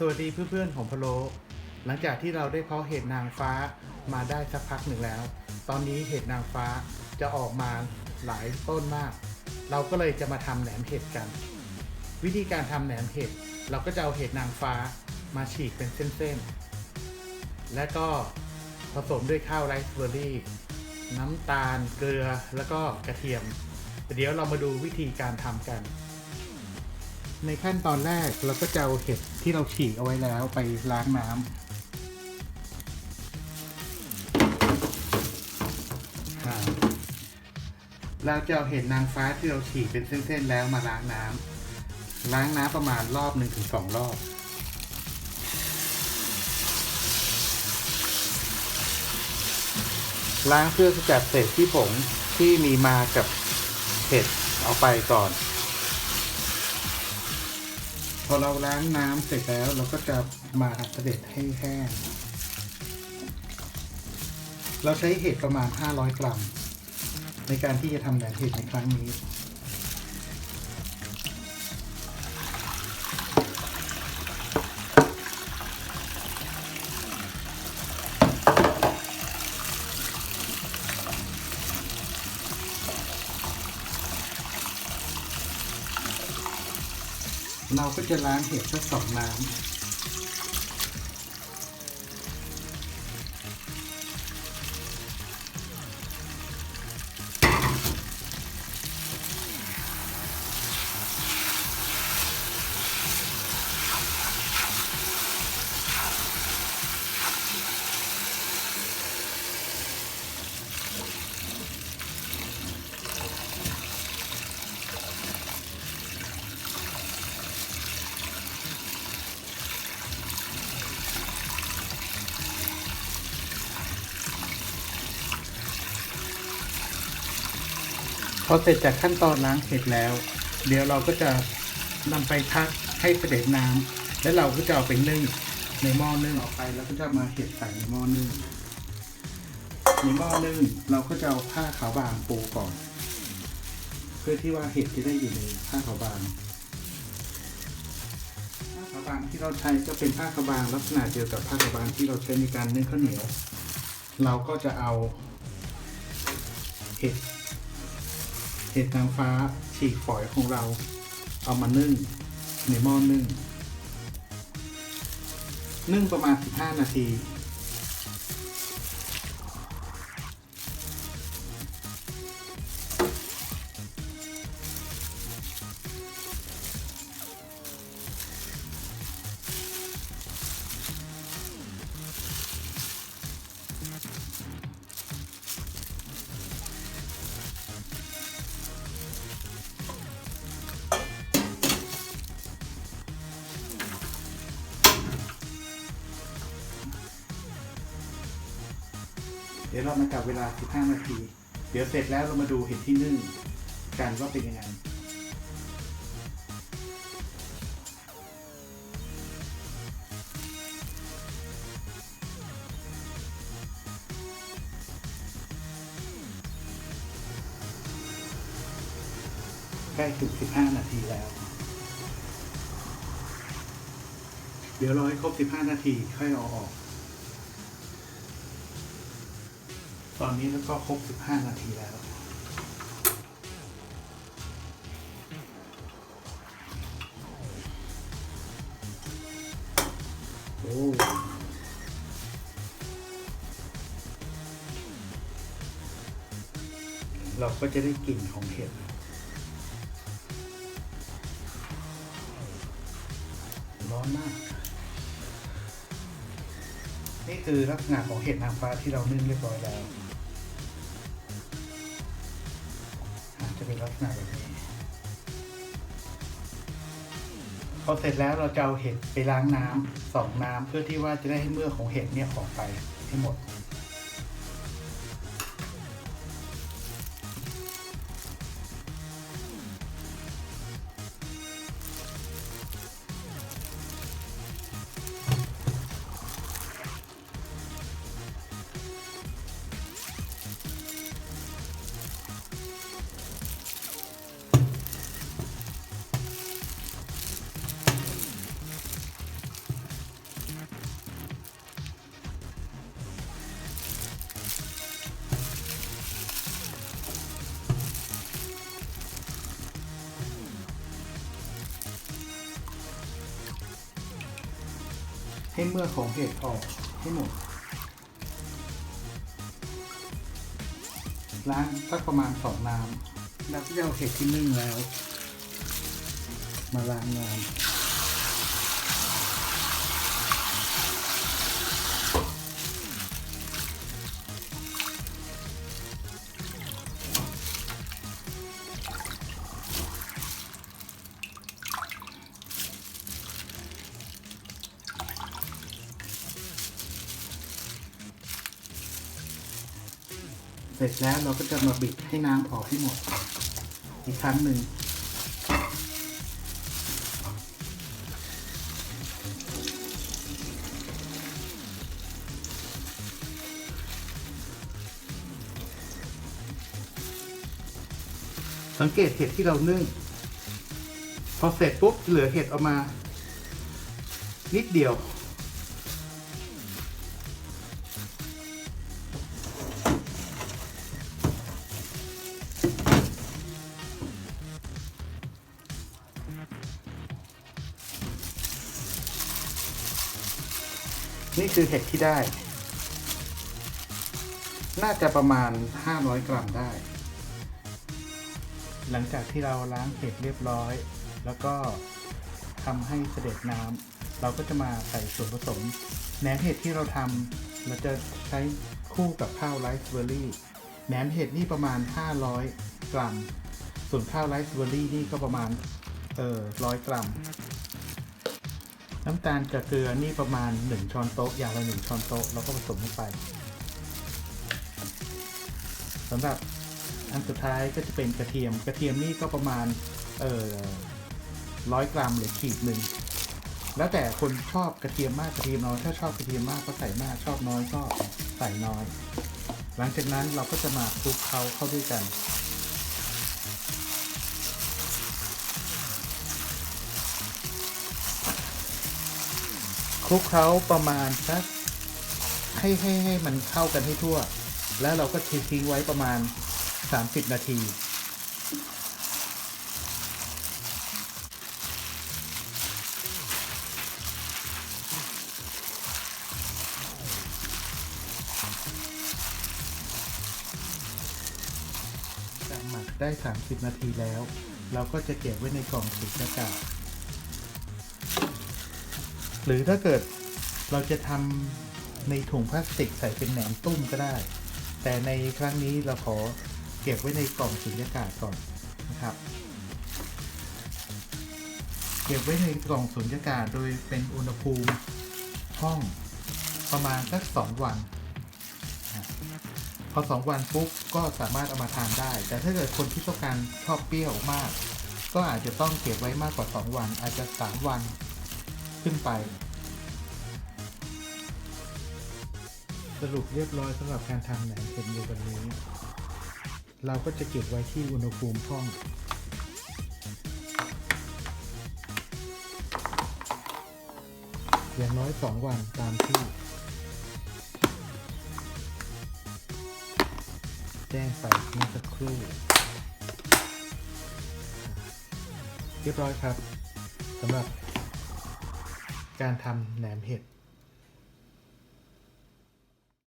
สวัสดีเพื่อนๆของพะโล หลังจากที่เราได้เพาะเห็ดนางฟ้ามาได้สักพักหนึ่งแล้ว ตอนนี้เห็ดนางฟ้าจะออกมาหลายต้นมาก เราก็เลยจะมาทำแหนมเห็ดกัน วิธีการทำแหนมเห็ดเราก็จะเอาเห็ดนางฟ้ามาฉีกเป็นเส้นๆ และก็ผสมด้วยข้าวไรซ์เบอร์รี่ น้ำตาล เกลือ แล้วก็กระเทียม เดี๋ยวเรามาดูวิธีการทำกัน ในขั้นตอนแรกเราก็จะเอาเห็ดที่เราฉีกเอาไว้แล้วไปล้างน้ำเราจะเอาเห็ดนางฟ้าที่เราฉีกเป็นเส้นๆแล้วมาล้างน้ำล้างน้ำประมาณรอบหนึ่งถึงสองรอบล้างเพื่อสกัดเศษที่ผงที่มีมากับเห็ดเอาไปก่อน พอเราล้างน้ำเสร็จแล้วเราก็จะมาเสด็จให้แห้ง เราใช้เห็ดประมาณ 500 กรัม ในการที่จะทำแหนมเห็ดในครั้งนี้ เราก็จะล้างเห็ดสักสองน้ำ พอเสร็จจากขั้นตอนล้างเห็ดแล้ว เดี๋ยวเราก็จะนำไปพักให้เสด็จน้ำแล้วเราก็จะเอาไปนึ่งในหม้อนึ่งออกไป แล้วก็จะมาเห็ดใส่ในหม้อนึ่งในหม้อนึ่งเราก็จะเอาผ้าขาวบางปูก่อน เพื่อที่ว่าเห็ดจะได้อยู่ในผ้าขาวบางผ้าขาวบางที่เราใช้ก็เป็นผ้าขาวบางลักษณะเดียวกับผ้าขาวบางที่เราใช้ในการนึ่งข้าวเหนียว เราก็จะเอาเห็ด ห็ดนางฟ้าฉีกฝอยของเรา เอามานึ่งในหม้อนึ่งนึ่งประมาณ 15 นาที เดี๋ยวเรามากับเวลา 15 นาที เดี๋ยวเสร็จแล้วเรามาดูเห็ดที่นึ่งกันว่าเป็นยังไงใกล้ถึง 15 นาทีแล้ว เดี๋ยวรอให้ครบ 15 นาทีค่อยเอาออก ตอนนี้แล้วก็ครบ 15 นาทีแล้ว โอ้เราก็จะได้กลิ่นของเห็ดร้อนมาก นี่คือลักษณะของเห็ดนางฟ้าที่เรานึ่งเรียบร้อยแล้ว อาจะดีพอเสร็จแล้วเราจะเอาเห็ดไปล้างน้ำสองน้ำเพื่อที่ว่าจะได้ให้เมือกของเห็ดเนี่ยออกไปให้หมด ให้เมื่อของเห็ดออกให้หมด ล้างสักประมาณสองน้ำแล้วก็จะเอาเห็ดที่นึ่งแล้ว มาล้างน้ำ เสร็จแล้วเราก็จะมาบิดให้น้ำออกให้หมด อีกครั้งหนึ่ง สังเกตเห็ดที่เรานึ่ง พอเสร็จปุ๊บเหลือเห็ดออกมา นิดเดียว นี่คือเห็ดที่ได้ น่าจะประมาณ 500 กรัมได้ หลังจากที่เราล้างเห็ดเรียบร้อย แล้วก็ทำให้เสด็จน้ำเราก็จะมาใส่ส่วนผสมแหนมเห็ดที่เราทำเราจะใช้คู่กับข้าวไรซ์เบอร์รี่แหนมเห็ดนี่ประมาณ 500 กรัม ส่วนข้าวไรซ์เบอร์รี่นี่ก็ประมาณเออร้อยกรัม น้ำตาลกับเกลือนี่ประมาณ 1 ช้อนโต๊ะอย่างละ 1 ช้อนโต๊ะแล้วก็ผสมลงไปสำหรับอันสุดท้ายก็จะเป็นกระเทียม กระเทียมนี่ก็ประมาณเอ่อร้อยกรัมหรือขีดหนึ่งแล้วแต่คนชอบกระเทียมมากกระเทียมน้อยถ้าชอบกระเทียมมากก็ใส่มากชอบน้อยก็ใส่น้อย หลังจากนั้นเราก็จะมาคลุกเคล้าเข้าด้วยกัน คลุกเคล้าประมาณสักให้ให้ให้มันเข้ากันให้ทั่ว แล้วเราก็ทิ้งไว้ประมาณ 30 นาทีจากหมักได้ 30 นาทีแล้ว เราก็จะเก็บไว้ในกล่องสุญญากาศ หรือถ้าเกิดเราจะทำในถุงพลาสติกใส่เป็นแหนมตุ้มก็ได้ แต่ในครั้งนี้เราขอเก็บไว้ในกล่องสุญญากาศก่อนนะครับ เก็บไว้ในกล่องสุญญากาศโดยเป็นอุณหภูมิห้องประมาณสักสองวันพอสองวันปุ๊บก็สามารถเอามาทานได้ แต่ถ้าเกิดคนที่ต้องการชอบเปรี้ยวมาก ก็อาจจะต้องเก็บไว้มากกว่าสองวันอาจจะสามวัน ขึ้นไป สรุปเรียบร้อยสำหรับการทำแหนมเค็มในวันนี้ เราก็จะเก็บไว้ที่อุณหภูมิห้อง อย่างน้อยสองวันตามที่ แจ้งไปเมื่อสักครู่ เรียบร้อยครับสำหรับ การทำแหนมเห็ด